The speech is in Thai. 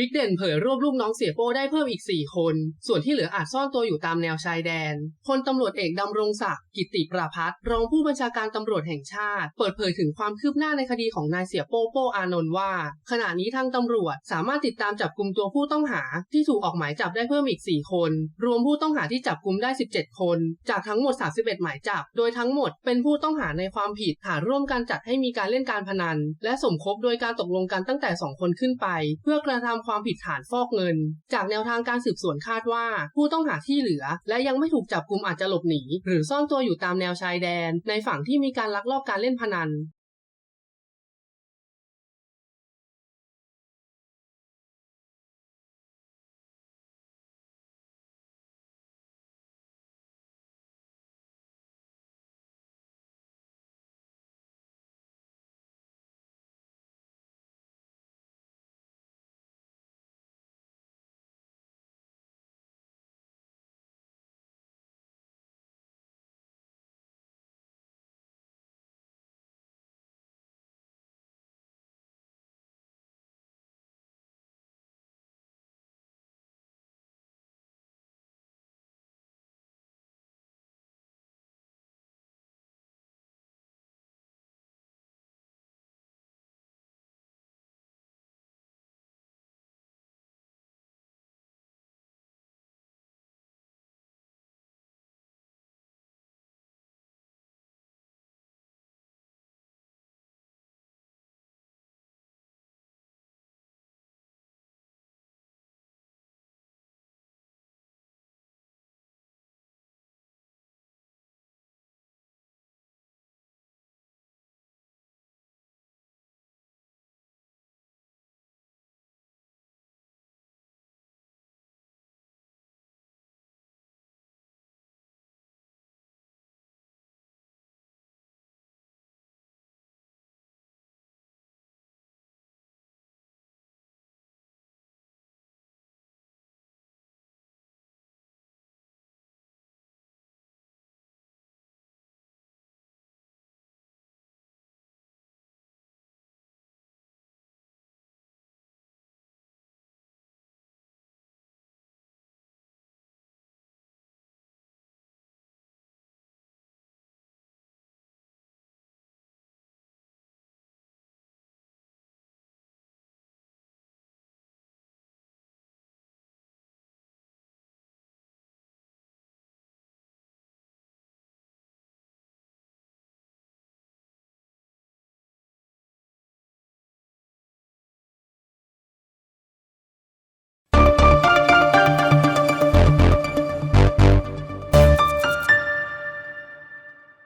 บิ๊กเด่นเผยรวบลูกน้องเสียโป้ได้เพิ่มอีก 4 คน ส่วนที่เหลืออาจซ่อนตัวอยู่ตามแนวชายแดน พลตำรวจเอกดำรงศักดิ์ กิติประพัฒรองผู้บัญชาการตำรวจแห่งชาติ เปิดเผยถึงความคืบหน้าในคดีของนายเสียโป้โป้อานนท์ว่า ขณะนี้ทางตำรวจสามารถติดตามจับกลุ่มตัวผู้ต้องหาที่ถูกออกหมายจับได้เพิ่มอีก 4 คน รวมผู้ต้องหาที่จับกลุ่มได้ 17 คน จากทั้งหมด 31 หมายจับ โดยทั้งหมดเป็นผู้ต้องหาในความผิดฐานร่วมกันจัดให้มีการเล่นการพนัน และสมคบโดยการตกลงกันตั้งแต่ 2 คนขึ้นไป เพื่อกระทำความผิดฐานฟอกเงิน จากแนวทางการสืบสวนคาดว่า ผู้ต้องหาที่เหลือ และยังไม่ถูกจับกลุ่มอาจจะหลบหนี หรือซ่อนตัวอยู่ตามแนวชายแดน ในฝั่งที่มีการลักลอบการเล่นพนัน